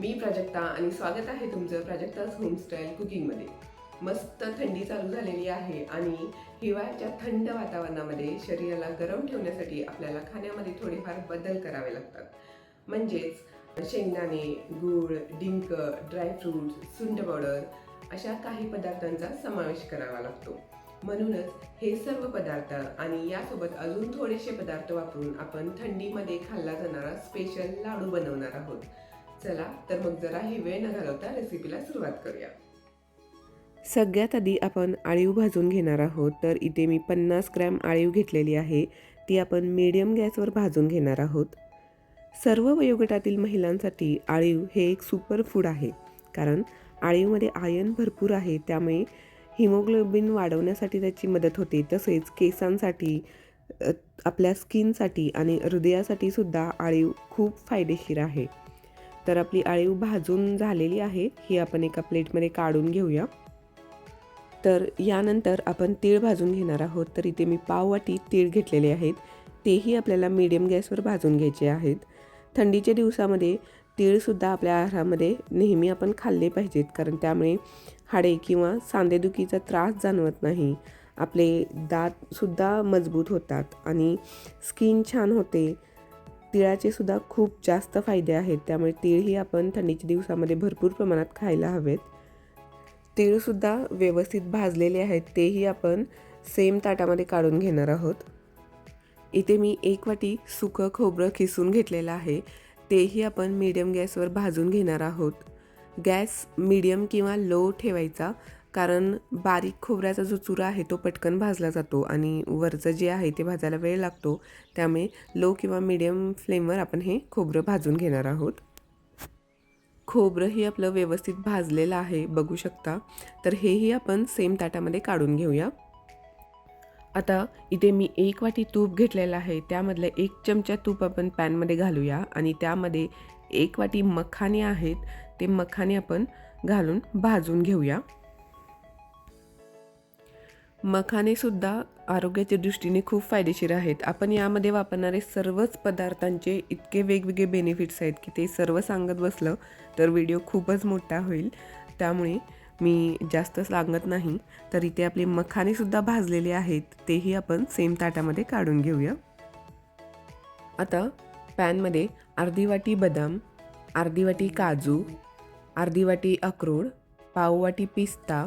मी प्राजक्ता आणि स्वागत आहे तुमचं प्राजक्ताज होमस्टाईल कुकिंगमध्ये मस्त थंडी चालू झालेली आहे आणि हिवाळ्याच्या थंड वातावरणामध्ये शरीराला गरम ठेवण्यासाठी आपल्याला खाण्यामध्ये थोडेफार बदल करावे लागतात. म्हणजेच शेंगदाणे गूळ डिंक ड्रायफ्रूट्स सुंड पावडर अशा काही पदार्थांचा समावेश करावा लागतो. म्हणूनच हे सर्व पदार्थ आणि यासोबत अजून थोडेसे पदार्थ वापरून आपण थंडीमध्ये खाल्ला जाणारा स्पेशल लाडू बनवणार आहोत. चला तर मग जरा ही वेळ न घालवता रेसिपीला सुरुवात करूया. सगळ्यात आधी आपण आळीव भाजून घेणार आहोत तर इथे मी पन्नास ग्रॅम आळीव घेतलेली आहे ती आपण मीडियम गॅसवर भाजून घेणार आहोत. सर्व वयोगटातील महिलांसाठी आळीव हे एक सुपर फूड आहे कारण आळीवमध्ये आयन भरपूर आहे त्यामुळे हिमोग्लोबिन वाढवण्यासाठी त्याची मदत होते तसेच केसांसाठी आपल्या स्किनसाठी आणि हृदयासाठी सुद्धा आळीव खूप फायदेशीर आहे. तर आपली आळीव भाजून झालेली आहे ही आपण एका प्लेटमध्ये काढून घेऊया. तर यानंतर आपण तीळ भाजून घेणार आहोत तर इथे मी पाववाटी तीळ घेतलेले आहेत. तेही आपल्याला मीडियम गॅसवर भाजून घ्यायचे आहेत. थंडीच्या दिवसामध्ये तीळसुद्धा आपल्या आहारामध्ये नेहमी आपण खाल्ले पाहिजेत कारण त्यामुळे हाडे किंवा सांधेदुखीचा त्रास जाणवत नाही. आपले दातसुद्धा मजबूत होतात आणि स्किन छान होते. तिळाचे सुद्धा खूप जास्त फायदे आहेत. त्यामुळे तीळही आपण थंडीच्या दिवसामध्ये भरपूर प्रमाणात खायला हवेत. तीळसुद्धा व्यवस्थित भाजलेले आहेत तेही आपण सेम ताटामध्ये काढून घेणार आहोत. इथे मी एक वाटी सुकं खोबरं खिसून घेतलेलं आहे. तेही आपण मीडियम गॅसवर भाजून घेणार आहोत. गॅस मीडियम किंवा लो ठेवायचा. कारण बारीक खोबऱ्याचा जो चुरा आहे तो पटकन भाजला जातो आणि वरचं जे आहे ते भाजायला वेळ लागतो. त्यामुळे लो किंवा मीडियम फ्लेमवर आपण हे खोबरं भाजून घेणार आहोत. खोबरंही आपलं व्यवस्थित भाजलेलं आहे बघू शकता. तर हेही आपण सेम ताटामध्ये काढून घेऊया. आता इथे मी एक वाटी तूप घेतलेलं आहे. त्यामधलं एक चमचा तूप आपण पॅनमध्ये घालूया आणि त्यामध्ये एक वाटी मखाने आहेत. ते मखाने आपण घालून भाजून घेऊया. मखानेसुद्धा आरोग्याच्या दृष्टीने खूप फायदेशीर आहेत. आपण यामध्ये वापरणारे सर्वच पदार्थांचे इतके वेगवेगळे बेनिफिट्स आहेत की ते सर्व सांगत बसलं तर व्हिडिओ खूपच मोठा होईल. त्यामुळे मी जास्त सांगत नाही. तर इथे आपले मखानेसुद्धा भाजलेले आहेत. तेही आपण सेम ताटामध्ये काढून घेऊया. आता पॅनमध्ये अर्धी वाटी बदाम अर्धी वाटी काजू अर्धी वाटी अक्रोड पाव वाटी पिस्ता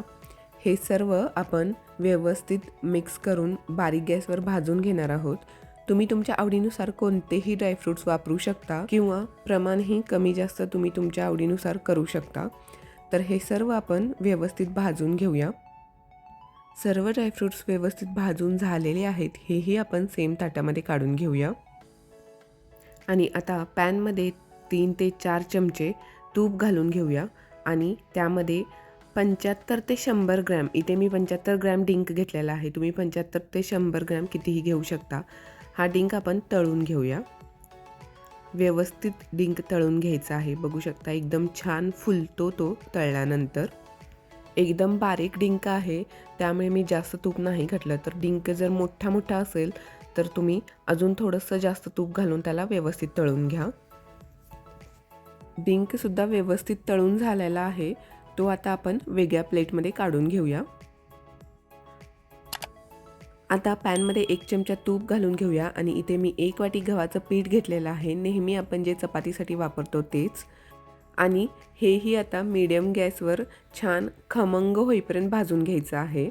हे सर्व आपण व्यवस्थित मिक्स करून बारीक गॅसवर भाजून घेणार आहोत. तुम्ही तुमच्या आवडीनुसार कोणतेही ड्रायफ्रूट्स वापरू शकता किंवा प्रमाणही कमी जास्त तुम्ही तुमच्या आवडीनुसार करू शकता. तर हे सर्व आपण व्यवस्थित भाजून घेऊया. सर्व ड्रायफ्रूट्स व्यवस्थित भाजून झालेले आहेत हेही आपण सेम ताटामध्ये काढून घेऊया. आणि आता पॅनमध्ये तीन ते चार चमचे तूप घालून घेऊया. आणि त्यामध्ये पंच्याहत्तर ते शंभर ग्रॅम. इथे मी पंच्याहत्तर ग्रॅम डिंक घेतलेला आहे. तुम्ही पंच्याहत्तर ते शंभर ग्रॅम कितीही घेऊ शकता. हा डिंक आपण तळून घेऊया. व्यवस्थित डिंक तळून घ्यायचा आहे. बघू शकता एकदम छान फुलतो तो तळल्यानंतर. एकदम बारीक डिंक आहे. त्यामुळे मी जास्त तूप नाही घातलं. तर डिंक जर मोठा मोठा असेल तर तुम्ही अजून थोडंसं जास्त तूप घालून त्याला व्यवस्थित तळून घ्या. डिंकसुद्धा व्यवस्थित तळून झालेला आहे. तो आता आपण वेगळ्या प्लेटमध्ये काढून घेऊया. आता पॅनमध्ये एक चमचा तूप घालून घेऊया आणि इथे मी एक वाटी गव्हाचं पीठ घेतलेलं आहे. नेहमी आपण जे चपातीसाठी वापरतो तेच. आणि हेही आता मीडियम गॅसवर छान खमंग होईपर्यंत भाजून घ्यायचं आहे.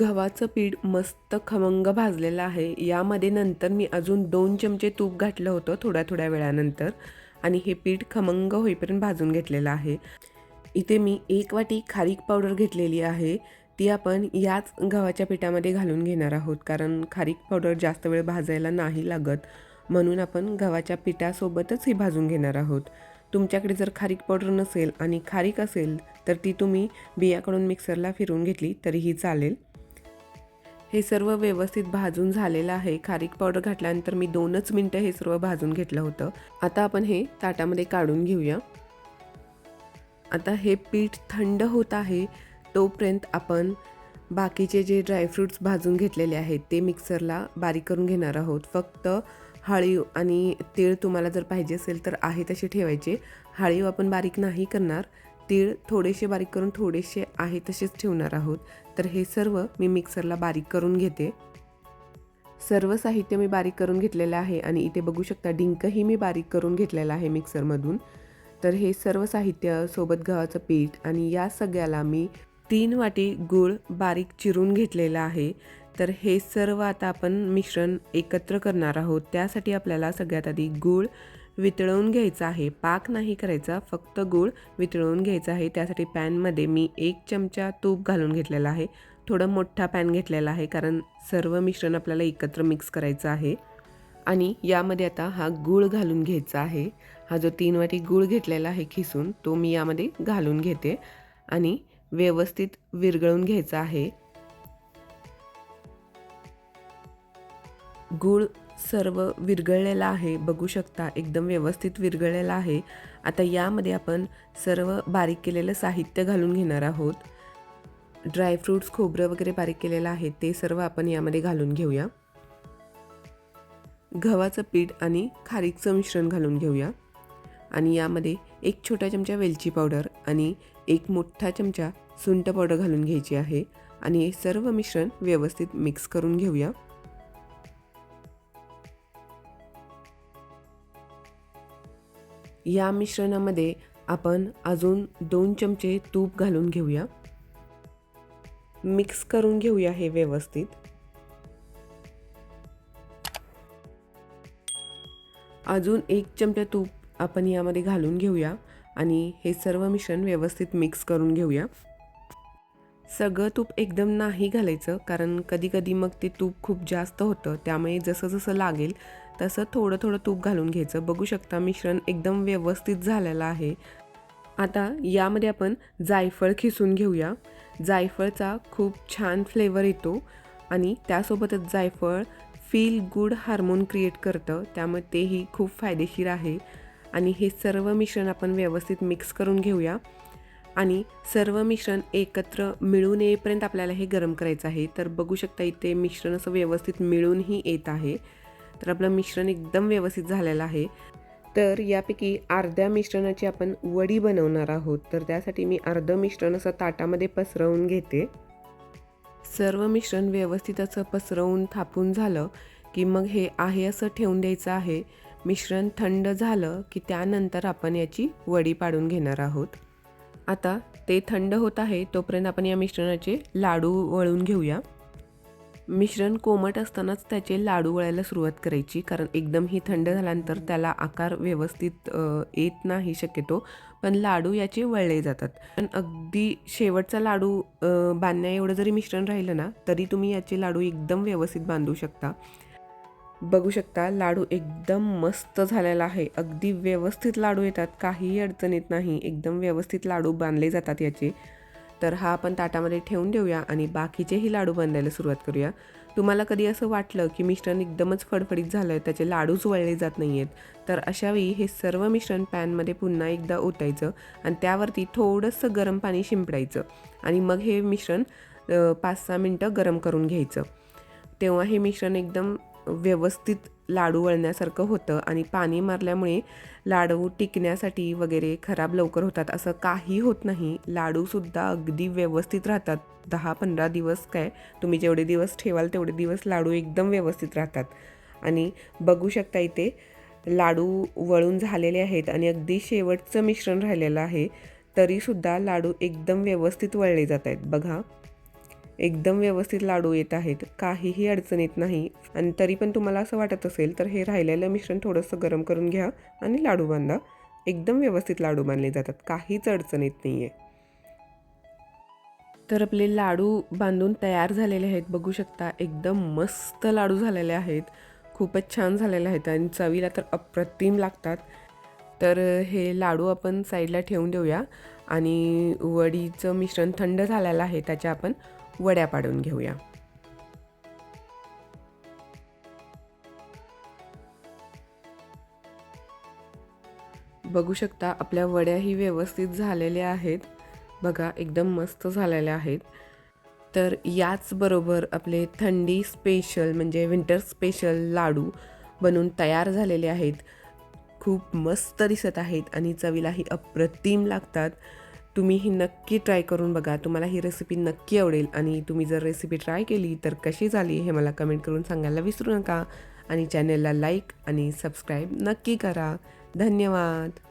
गव्हाचं पीठ मस्त खमंग भाजलेलं आहे. यामध्ये नंतर मी अजून दोन चमचे तूप घातलं होतं थोड्या थोड्या वेळानंतर. आणि हे पीठ खमंग होईपर्यंत भाजून घेतलेलं आहे. इथे मी एक वाटी खारीक पावडर घेतलेली आहे. ती आपण याच गव्हाच्या पिठामध्ये घालून घेणार आहोत. कारण खारीक पावडर जास्त वेळ भाजायला नाही लागत. म्हणून आपण गव्हाच्या पिठासोबतच ही भाजून घेणार आहोत. तुमच्याकडे जर खारीक पावडर नसेल आणि खारीक असेल तर ती तुम्ही बियाकडून मिक्सरला फिरून घेतली तरीही चालेल. हे सर्व व्यवस्थित भाजून झालेलं आहे. खारीक पावडर घातल्यानंतर मी दोनच मिनटं हे सर्व भाजून घेतलं होतं. आता आपण हे ताटामध्ये काढून घेऊया. आता हे पीठ थंड होत आहे तोपर्यंत आपण बाकीचे जे ड्रायफ्रूट्स भाजून घेतलेले आहेत ते मिक्सरला बारीक करून घेणार आहोत. फक्त हळीव आणि तीळ तुम्हाला जर पाहिजे असेल तर आहे तसे ठेवायचे. हळीव आपण बारीक नाही करणार तीळ थोडेसे बारीक करून थोडेसे आहे तसेच ठेवणार आहोत. तर हे सर्व मी मिक्सरला बारीक करून घेते. सर्व साहित्य मी बारीक करून घेतलेलं आहे आणि इथे बघू शकता डिंकही मी बारीक करून घेतलेला आहे मिक्सरमधून तर हे सर्व साहित्य सोबत गव्हाचं पीठ आणि या सगळ्याला मी तीन वाटी गूळ बारीक चिरून घेतलेला आहे. तर हे सर्व आता आपण मिश्रण एकत्र करणार आहोत. त्यासाठी आपल्याला सगळ्यात आधी गूळ वितळवून घ्यायचा आहे. पाक नाही करायचा फक्त गूळ वितळवून घ्यायचा आहे. त्यासाठी पॅनमध्ये मी एक चमचा तूप घालून घेतलेला आहे. थोडं मोठा पॅन घेतलेला आहे कारण सर्व मिश्रण आपल्याला एकत्र मिक्स करायचं आहे. आणि यामध्ये आता हा गूळ घालून घ्यायचा आहे. हा जो तीन वाटी गूळ घेतलेला आहे खिसून तो मी यामध्ये घालून घेते आणि व्यवस्थित विरगळून घ्यायचा आहे. गूळ सर्व विरघळलेला आहे. बघू शकता एकदम व्यवस्थित विरघळलेला आहे. आता यामध्ये आपण सर्व बारीक केलेलं साहित्य घालून घेणार आहोत. ड्रायफ्रूट्स खोबरं वगैरे बारीक केलेलं आहे ते सर्व आपण यामध्ये घालून घेऊया. गव्हाचं पीठ आणि खारीकचं मिश्रण घालून घेऊया. आणि यामध्ये एक छोटा चमचा वेलची पावडर आणि एक मोठा चमचा सुंट पावडर घालून घ्यायची आहे. आणि हे सर्व मिश्रण व्यवस्थित मिक्स करून घेऊया. या मिश्रणामध्ये आपण अजून दोन चमचे तूप घालून घेऊया. मिक्स करून घेऊया हे व्यवस्थित. अजून एक चमचा तूप आपण यामध्ये घालून घेऊया आणि हे सर्व मिश्रण व्यवस्थित मिक्स करून घेऊया. सगळं तूप एकदम नाही घालायचं कारण कधी कधी मग ते तूप खूप जास्त होतं त्यामुळे जसं जसं लागेल तसं थोडं थोडं तूप घालून घ्यायचं. बघू शकता मिश्रण एकदम व्यवस्थित झालेलं आहे. आता यामध्ये आपण जायफळ खिसून घेऊया. जायफळचा खूप छान फ्लेवर येतो आणि त्यासोबतच जायफळ फील गुड हार्मोन क्रिएट करतं त्यामुळे तेही खूप फायदेशीर आहे. आणि हे सर्व मिश्रण आपण व्यवस्थित मिक्स करून घेऊया. आणि सर्व मिश्रण एकत्र मिळून येईपर्यंत आपल्याला हे गरम करायचं आहे. तर बघू शकता इथे मिश्रण असं व्यवस्थित मिळूनही येत आहे. तर आपलं मिश्रण एकदम व्यवस्थित झालेलं आहे. तर यापैकी अर्ध्या मिश्रणाची आपण वडी बनवणार आहोत. तर त्यासाठी मी अर्धं मिश्रण असं ताटामध्ये पसरवून घेते. सर्व मिश्रण व्यवस्थित असं पसरवून थापून झालं की मग हे आहे असं ठेवून द्यायचं आहे. मिश्रण थंड झालं की त्यानंतर आपण याची वडी पाडून घेणार आहोत. आता ते थंड होत आहे तोपर्यंत आपण या मिश्रणाचे लाडू वळून घेऊया. मिश्रण कोमट असतानाच त्याचे लाडू वळायला सुरुवात करायची. कारण एकदम ही थंड झाल्यानंतर त्याला आकार व्यवस्थित येत नाही शक्यतो. पण लाडू याचे वळले जातात. पण अगदी शेवटचा लाडू बांधण्या एवढं जरी मिश्रण राहिलं ना तरी तुम्ही याचे लाडू एकदम व्यवस्थित बांधू शकता. बघू शकता लाडू एकदम मस्त झालेला आहे. अगदी व्यवस्थित लाडू येतात. काहीही अडचण येत नाही. एकदम व्यवस्थित लाडू बांधले जातात याचे. तर हा आपण ताटामध्ये ठेवून देऊया आणि बाकीचेही लाडू बनवायला सुरुवात करूया. तुम्हाला कधी असं वाटलं की मिश्रण एकदमच फडफडीत झालं आहे त्याचे लाडूच वळले जात नाही आहेत तर अशावेळी हे सर्व मिश्रण पॅनमध्ये पुन्हा एकदा ओतायचं आणि त्यावरती थोडंसं गरम पाणी शिंपडायचं आणि मग हे मिश्रण पाच सहा मिनटं गरम करून घ्यायचं. तेव्हा हे मिश्रण एकदम व्यवस्थित लाडू वळण्यासारखं होतं आणि पाणी मारल्यामुळे लाडू टिकण्यासाठी वगैरे खराब लवकर होतात. असं काही होत नाही. लाडूसुद्धा अगदी व्यवस्थित राहतात. दहा पंधरा दिवस काय तुम्ही जेवढे दिवस ठेवाल तेवढे दिवस लाडू एकदम व्यवस्थित राहतात. आणि बघू शकता इथे लाडू वळून झालेले आहेत आणि अगदी शेवटचं मिश्रण राहिलेलं आहे. तरीसुद्धा लाडू एकदम व्यवस्थित वळले जात आहेत. बघा. एकदम व्यवस्थित लाडू येत आहेत. काहीही अडचण येत नाही. आणि तरी पण तुम्हाला असं वाटत असेल तर हे राहिलेलं मिश्रण थोडंसं गरम करून घ्या आणि लाडू बांधा. एकदम व्यवस्थित लाडू बांधले जातात. काहीच अडचण येत नाही आहे तर आपले लाडू बांधून तयार झालेले आहेत. बघू शकता एकदम मस्त लाडू झालेले आहेत. खूपच छान झालेले आहेत आणि चवीला तर अप्रतिम लागतात. तर हे लाडू आपण साईडला ठेवून देऊया. आणि वडीचं मिश्रण थंड झालेलं आहे त्याच्या आपण वड्या पाडून घेऊया. बघू शकता आपल्या वड्याही व्यवस्थित झालेल्या आहेत. बघा एकदम मस्त झालेल्या आहेत. तर याचबरोबर आपले थंडी स्पेशल म्हणजे विंटर स्पेशल लाडू बनून तयार झालेले आहेत. खूप मस्त दिसत आहेत आणि चवीलाही अप्रतिम लागतात. तुम्ही ही नक्की ट्राय करून बघा. तुम्हाला ही रेसिपी नक्की आवडेल आणि तुम्ही जर रेसिपी ट्राय केली तर कशी झाली हे मला कमेंट करून सांगायला विसरू नका. आणि चॅनेलला लाईक आणि सबस्क्राईब नक्की करा. धन्यवाद.